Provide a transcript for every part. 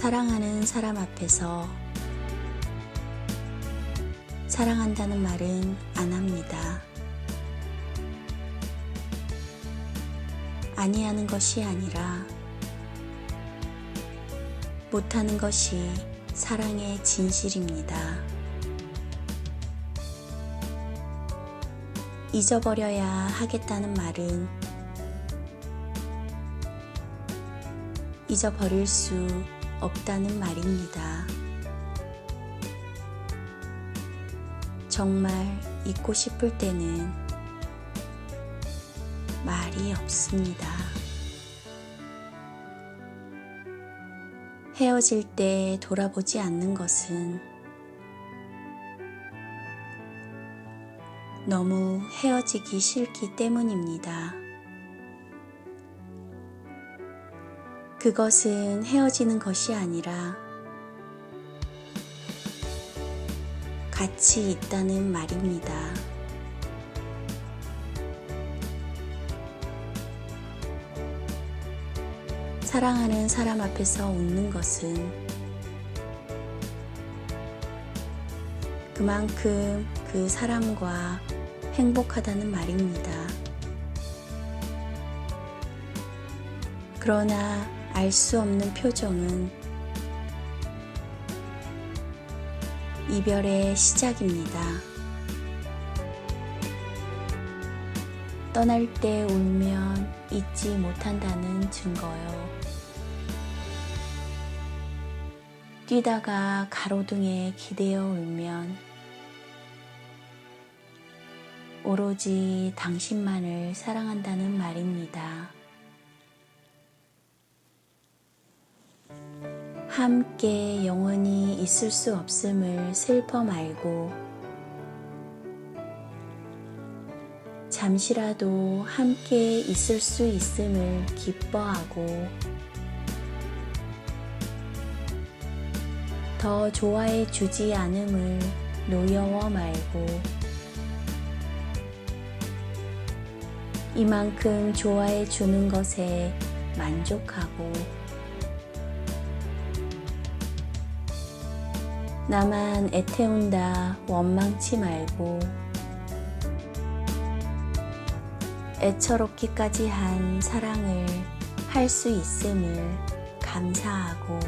사랑하는 사람 앞에서 사랑한다는 말은 안 합니다. 아니하는 것이 아니라 못하는 것이 사랑의 진실입니다. 잊어버려야 하겠다는 말은 잊어버릴 수 없다는 말입니다. 정말 잊고 싶을 때는 말이 없습니다. 헤어질 때 돌아보지 않는 것은 너무 헤어지기 싫기 때문입니다. 그것은 헤어지는 것이 아니라 같이 있다는 말입니다. 사랑하는 사람 앞에서 웃는 것은 그만큼 그 사람과 행복하다는 말입니다. 그러나 알 수 없는 표정은 이별의 시작입니다. 떠날 때 울면 잊지 못한다는 증거요. 뛰다가 가로등에 기대어 울면 오로지 당신만을 사랑한다는 말입니다. 함께 영원히 있을 수 없음을 슬퍼 말고 잠시라도 함께 있을 수 있음을 기뻐하고 더 좋아해 주지 않음을 노여워 말고 이만큼 좋아해 주는 것에 만족하고 나만 애태운다. 원망치 말고. 애처롭기까지 한 사랑을 할 수 있음을 감사하고.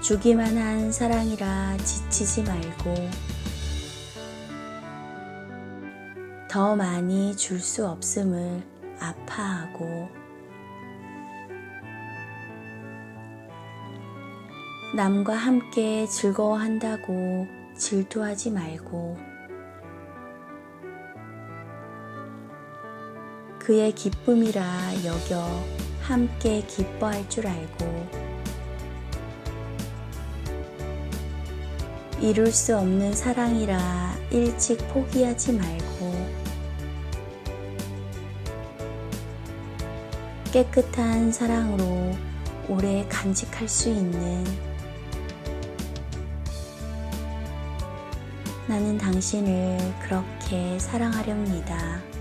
주기만 한 사랑이라 지치지 말고. 더 많이 줄 수 없음을 아파하고 남과 함께 즐거워한다고 질투하지 말고 그의 기쁨이라 여겨 함께 기뻐할 줄 알고 이룰 수 없는 사랑이라 일찍 포기하지 말고 깨끗한 사랑으로 오래 간직할 수 있는 나는 당신을 그렇게 사랑하렵니다.